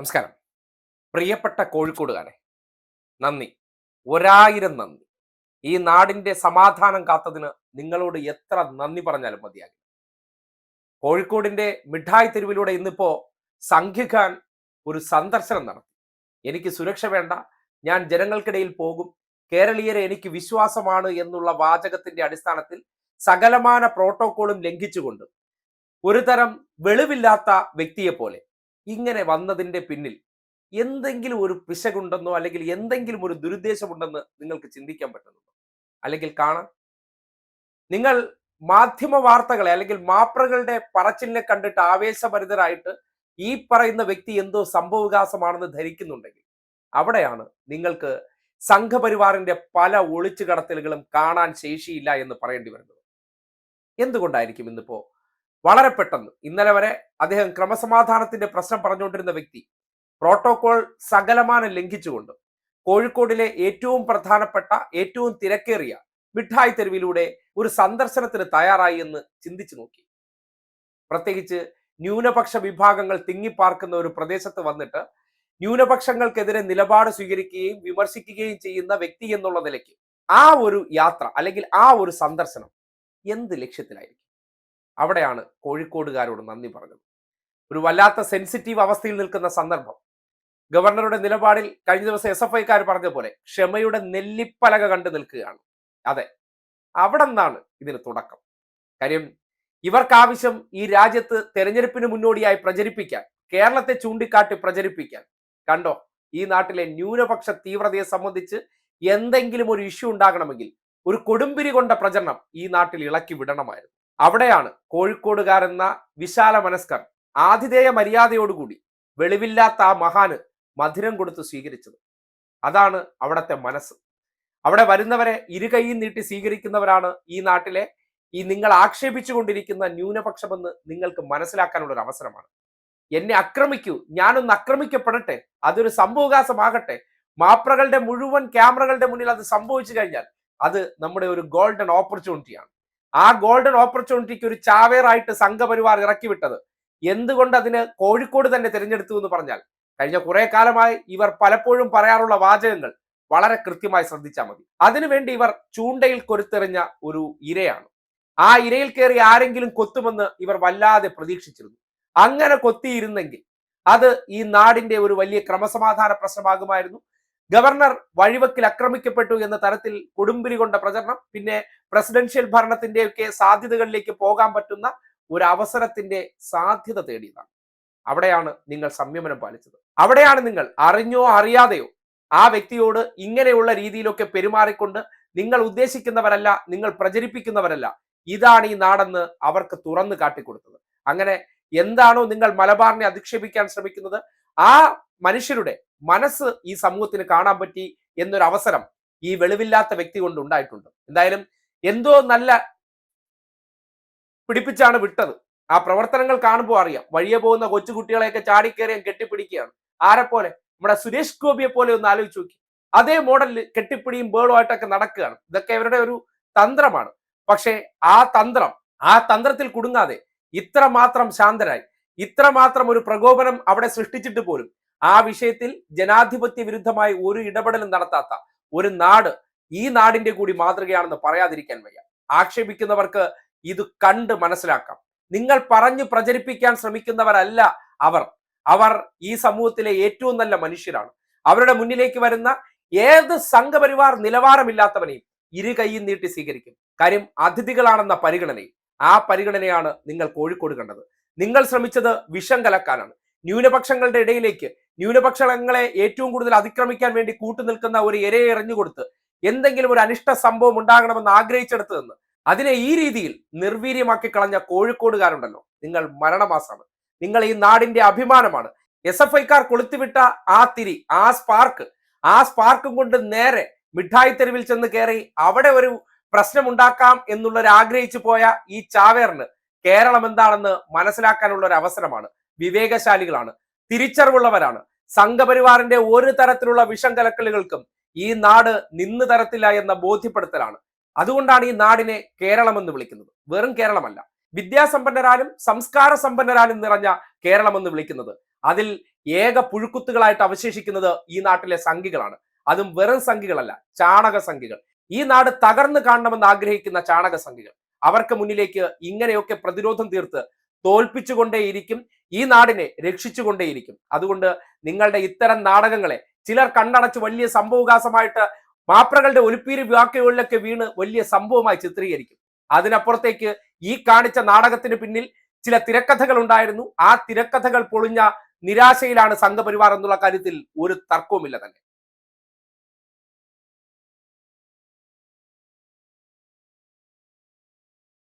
നമസ്കാരം. പ്രിയപ്പെട്ട കോഴിക്കോടുകാരെ നന്ദി. ഒരായിരം നന്ദി. ഈ നാടിന്റെ സമാധാനം കാത്തതിന് നിങ്ങളോട് എത്ര നന്ദി പറഞ്ഞാലും മതിയാകും കോഴിക്കോടിന്റെ മിഠായി തെരുവിലൂടെ ഇന്നിപ്പോ സംഘിഖാൻ ഒരു സന്ദർശനം നടത്തി. എനിക്ക് സുരക്ഷ വേണ്ട ഞാൻ ജനങ്ങൾക്കിടയിൽ പോകും കേരളീയരെ എനിക്ക് വിശ്വാസമാണ് എന്നുള്ള വാചകത്തിന്റെ അടിസ്ഥാനത്തിൽ സകലമാന പ്രോട്ടോകോളും ലംഘിച്ചുകൊണ്ട് ഒരു തരം വെളിവില്ലാത്ത വ്യക്തിയെ പോലെ ഇങ്ങനെ വന്നതിന്റെ പിന്നിൽ എന്തെങ്കിലും ഒരു പിശകുണ്ടെന്നോ അല്ലെങ്കിൽ എന്തെങ്കിലും ഒരു ദുരുദ്ദേശമുണ്ടെന്ന് നിങ്ങൾക്ക് ചിന്തിക്കാൻ പറ്റുന്നുണ്ടോ? അല്ലെങ്കിൽ കാണാം. നിങ്ങൾ മാധ്യമ വാർത്തകളെ അല്ലെങ്കിൽ മാപ്രകളുടെ പറച്ചിലിനെ കണ്ടിട്ട് ആവേശഭരിതരായിട്ട് ഈ പറയുന്ന വ്യക്തി എന്തോ സംഭവവികാസമാണെന്ന് ധരിക്കുന്നുണ്ടെങ്കിൽ അവിടെയാണ് നിങ്ങൾക്ക് സംഘപരിവാറിന്റെ പല ഒളിച്ചു കടത്തലുകളും കാണാൻ ശേഷിയില്ല എന്ന് പറയേണ്ടി വരുന്നത്. എന്തുകൊണ്ടായിരിക്കും ഇന്നിപ്പോ വളരെ പെട്ടെന്ന്. ഇന്നലെ വരെ അദ്ദേഹം ക്രമസമാധാനത്തിന്റെ പ്രശ്നം പറഞ്ഞുകൊണ്ടിരുന്ന വ്യക്തി പ്രോട്ടോകോൾ സകലമാനം ലംഘിച്ചുകൊണ്ട് കോഴിക്കോടിലെ ഏറ്റവും പ്രധാനപ്പെട്ട ഏറ്റവും തിരക്കേറിയ മിഠായി തെരുവിലൂടെ ഒരു സന്ദർശനത്തിന് തയ്യാറായി എന്ന് ചിന്തിച്ചു നോക്കി. പ്രത്യേകിച്ച് ന്യൂനപക്ഷ വിഭാഗങ്ങൾ തിങ്ങിപ്പാർക്കുന്ന ഒരു പ്രദേശത്ത് വന്നിട്ട് ന്യൂനപക്ഷങ്ങൾക്കെതിരെ നിലപാട് സ്വീകരിക്കുകയും വിമർശിക്കുകയും ചെയ്യുന്ന വ്യക്തി എന്നുള്ള നിലയ്ക്ക് ആ ഒരു യാത്ര അല്ലെങ്കിൽ ആ ഒരു സന്ദർശനം എന്ത് ലക്ഷ്യത്തിലായിരിക്കും? അവിടെയാണ് കോഴിക്കോടുകാരോട് നന്ദി പറഞ്ഞത്. ഒരു വല്ലാത്ത സെൻസിറ്റീവ് അവസ്ഥയിൽ നിൽക്കുന്ന സന്ദർഭം. ഗവർണറുടെ നിലപാടിൽ കഴിഞ്ഞ ദിവസം എസ് എഫ് ഐക്കാർ പറഞ്ഞ പോലെ ക്ഷമയുടെ നെല്ലിപ്പലക കണ്ടു നിൽക്കുകയാണ്. അതെ അവിടെ നിന്നാണ് ഇതിന് തുടക്കം. കാര്യം ഇവർക്കാവശ്യം ഈ രാജ്യത്ത് തെരഞ്ഞെടുപ്പിന് മുന്നോടിയായി പ്രചരിപ്പിക്കാൻ കേരളത്തെ ചൂണ്ടിക്കാട്ടി പ്രചരിപ്പിക്കാൻ കണ്ടോ? ഈ നാട്ടിലെ ന്യൂനപക്ഷ തീവ്രതയെ സംബന്ധിച്ച് എന്തെങ്കിലും ഒരു ഇഷ്യൂ ഉണ്ടാകണമെങ്കിൽ ഒരു കൊടുമ്പിരി കൊണ്ട പ്രചരണം ഈ നാട്ടിൽ ഇളക്കി വിടണമായിരുന്നു. അവിടെയാണ് കോഴിക്കോടുകാരെന്ന വിശാല മനസ്കർ ആതിഥേയ മര്യാദയോടുകൂടി വെളിവില്ലാത്ത ആ മഹാന് മധുരം കൊടുത്ത് സ്വീകരിച്ചത്. അതാണ് അവിടത്തെ മനസ്സ്. അവിടെ വരുന്നവരെ ഇരുകൈയും നീട്ടി സ്വീകരിക്കുന്നവരാണ് ഈ നാട്ടിലെ ഈ നിങ്ങൾ ആക്ഷേപിച്ചു ആക്ഷേപിച്ചുകൊണ്ടിരിക്കുന്ന ന്യൂനപക്ഷമെന്ന് നിങ്ങൾക്ക് മനസ്സിലാക്കാനുള്ള ഒരു അവസരമാണ്. എന്നെ ആക്രമിക്കൂ ഞാനൊന്ന് ആക്രമിക്കപ്പെടട്ടെ അതൊരു സംഭവകാശമാകട്ടെ മാപ്രകളുടെ മുഴുവൻ ക്യാമറകളുടെ മുന്നിൽ അത് സംഭവിച്ചു കഴിഞ്ഞാൽ അത് നമ്മുടെ ഒരു ഗോൾഡൻ ഓപ്പർച്യൂണിറ്റിയാണ്. ആ ഗോൾഡൻ ഓപ്പർച്യൂണിറ്റിക്ക് ഒരു ചാവേറായിട്ട് സംഘപരിവാർ ഇറക്കി വിട്ടത് എന്തുകൊണ്ട് അതിന് കോഴിക്കോട് തന്നെ തിരഞ്ഞെടുത്തു എന്ന് പറഞ്ഞാൽ കഴിഞ്ഞ കുറെ കാലമായി ഇവർ പലപ്പോഴും പറയാറുള്ള വാചകങ്ങൾ വളരെ കൃത്യമായി ശ്രദ്ധിച്ചാൽ മതി. അതിനുവേണ്ടി ഇവർ ചൂണ്ടയിൽ കൊരുത്തെറിഞ്ഞ ഒരു ഇരയാണ്. ആ ഇരയിൽ കയറി ആരെങ്കിലും കൊത്തുമെന്ന് ഇവർ വല്ലാതെ പ്രതീക്ഷിച്ചിരുന്നു. അങ്ങനെ കൊത്തിയിരുന്നെങ്കിൽ അത് ഈ നാടിന്റെ ഒരു വലിയ ക്രമസമാധാന പ്രശ്നമാകുമായിരുന്നു. ഗവർണർ വഴിവക്കിൽ ആക്രമിക്കപ്പെട്ടു എന്ന തരത്തിൽ കൊടുമ്പിരി കൊണ്ട പ്രചരണം പിന്നെ പ്രസിഡൻഷ്യൽ ഭരണത്തിന്റെയൊക്കെ സാധ്യതകളിലേക്ക് പോകാൻ പറ്റുന്ന ഒരു അവസരത്തിന്റെ സാധ്യത തേടിയതാണ്. അവിടെയാണ് നിങ്ങൾ സംയമനം പാലിച്ചത്. അവിടെയാണ് നിങ്ങൾ അറിഞ്ഞോ അറിയാതെയോ ആ വ്യക്തിയോട് ഇങ്ങനെയുള്ള രീതിയിലൊക്കെ പെരുമാറിക്കൊണ്ട് നിങ്ങൾ ഉദ്ദേശിക്കുന്നവരല്ല നിങ്ങൾ പ്രചരിപ്പിക്കുന്നവരല്ല ഇതാണ് ഈ നാടെന്ന് അവർക്ക് തുറന്നു കാട്ടിക്കൊടുത്തത്. അങ്ങനെ എന്താണോ നിങ്ങൾ മലബാറിനെ അധിക്ഷേപിക്കാൻ ശ്രമിക്കുന്നത് ആ മനുഷ്യരുടെ മനസ്സ് ഈ സമൂഹത്തിന് കാണാൻ പറ്റി എന്നൊരു അവസരം ഈ വെളിവില്ലാത്ത വ്യക്തി കൊണ്ട് ഉണ്ടായിട്ടുണ്ട്. എന്തായാലും എന്തോ നല്ല പിടിപ്പിച്ചാണ് വിട്ടത്. ആ പ്രവർത്തനങ്ങൾ കാണുമ്പോൾ അറിയാം. വഴിയെ പോകുന്ന കൊച്ചുകുട്ടികളെയൊക്കെ ചാടിക്കേറിയാൻ കെട്ടിപ്പിടിക്കുകയാണ്. പോലെ നമ്മുടെ സുരേഷ് ഗോപിയെ പോലെ ഒന്ന് ആലോചിച്ച് നോക്കി. അതേ മോഡലിൽ കെട്ടിപ്പിടിയും ബേളുമായിട്ടൊക്കെ നടക്കുകയാണ്. ഇതൊക്കെ ഇവരുടെ ഒരു തന്ത്രമാണ്. പക്ഷേ ആ തന്ത്രം ആ തന്ത്രത്തിൽ കുടുങ്ങാതെ ഇത്രമാത്രം ശാന്തരായി ഇത്രമാത്രം ഒരു പ്രകോപനം അവിടെ സൃഷ്ടിച്ചിട്ട് പോലും ആ വിഷയത്തിൽ ജനാധിപത്യ വിരുദ്ധമായി ഒരു ഇടപെടലും നടത്താത്ത ഒരു നാട് ഈ നാടിന്റെ കൂടി മാതൃകയാണെന്ന് പറയാതിരിക്കാൻ വയ്യ. ആക്ഷേപിക്കുന്നവർക്ക് ഇത് കണ്ട് മനസ്സിലാക്കാം. നിങ്ങൾ പറഞ്ഞു പ്രചരിപ്പിക്കാൻ ശ്രമിക്കുന്നവരല്ല അവർ. അവർ ഈ സമൂഹത്തിലെ ഏറ്റവും നല്ല മനുഷ്യരാണ്. അവരുടെ മുന്നിലേക്ക് വരുന്ന ഏത് സംഘപരിവാർ നിലവാരമില്ലാത്തവനെയും ഇരു കൈയും നീട്ടി സ്വീകരിക്കും. കാര്യം അതിഥികളാണെന്ന പരിഗണനയിൽ ആ പരിഗണനയാണ് നിങ്ങൾ കോഴിക്കോട് കണ്ടത്. നിങ്ങൾ ശ്രമിച്ചത് വിഷം കലക്കാനാണ് ന്യൂനപക്ഷങ്ങളുടെ ഇടയിലേക്ക് ന്യൂനപക്ഷങ്ങളെ ഏറ്റവും കൂടുതൽ അതിക്രമിക്കാൻ വേണ്ടി കൂട്ടുനിൽക്കുന്ന ഒരു ഇരയെ എറിഞ്ഞുകൊടുത്ത് എന്തെങ്കിലും ഒരു അനിഷ്ട സംഭവം ഉണ്ടാകണമെന്ന് ആഗ്രഹിച്ചെടുത്തതെന്ന്. അതിനെ ഈ രീതിയിൽ നിർവീര്യമാക്കി കളഞ്ഞ കോഴിക്കോടുകാരുണ്ടല്ലോ. നിങ്ങൾ മരണമാസമാണ് നിങ്ങൾ ഈ നാടിന്റെ അഭിമാനമാണ്. എസ് എഫ് ഐക്കാർ കൊളുത്തിവിട്ട ആ തിരി ആ സ്പാർക്ക് ആ സ്പാർക്കും കൊണ്ട് നേരെ മിഠായി തെരുവിൽ ചെന്ന് കയറി അവിടെ ഒരു പ്രശ്നം ഉണ്ടാക്കാം എന്നുള്ളൊരു ആഗ്രഹിച്ചു പോയ ഈ ചാവേറിന് കേരളം എന്താണെന്ന് മനസ്സിലാക്കാനുള്ള ഒരു അവസരമാണ് വിവേകശാലികളാണ്. തിരിച്ചറിവുള്ളവരാണ്. സംഘപരിവാറിന്റെ ഒരു തരത്തിലുള്ള വിഷം കലക്കലുകൾക്കും ഈ നാട് നിന്ന് തരത്തില്ല എന്ന ബോധ്യപ്പെടുത്തലാണ്. അതുകൊണ്ടാണ് ഈ നാടിനെ കേരളം എന്ന് വിളിക്കുന്നത്. വെറും കേരളമല്ല. വിദ്യാസമ്പന്നരാലും സംസ്കാര സമ്പന്നരാലും നിറഞ്ഞ കേരളം എന്ന് വിളിക്കുന്നത്. അതിൽ ഏക പുഴുക്കുത്തുകളായിട്ട് അവശേഷിക്കുന്നത് ഈ നാട്ടിലെ സംഘികളാണ്. അതും വെറും സംഘികളല്ല ചാണക സംഘികൾ. ഈ നാട് തകർന്നു കാണണമെന്ന് ആഗ്രഹിക്കുന്ന ചാണക സംഘികൾ. അവർക്ക് മുന്നിലേക്ക് ഇങ്ങനെയൊക്കെ പ്രതിരോധം തീർത്ത് തോൽപ്പിച്ചുകൊണ്ടേയിരിക്കും ഈ നാടിനെ രക്ഷിച്ചുകൊണ്ടേയിരിക്കും. അതുകൊണ്ട് നിങ്ങളുടെ ഇത്തരം നാടകങ്ങളെ ചിലർ കണ്ണടച്ച് വലിയ സംഭവകാസമായിട്ട് മാപ്രകളുടെ ഒലിപ്പീരി വാക്കുകളിലൊക്കെ വീണ് വലിയ സംഭവമായി ചിത്രീകരിക്കും. അതിനപ്പുറത്തേക്ക് ഈ കാണിച്ച നാടകത്തിന് പിന്നിൽ ചില തിരക്കഥകൾ ഉണ്ടായിരുന്നു. ആ തിരക്കഥകൾ പൊളിഞ്ഞ നിരാശയിലാണ് സംഘപരിവാർ എന്നുള്ള കാര്യത്തിൽ ഒരു തർക്കവുമില്ല തന്നെ.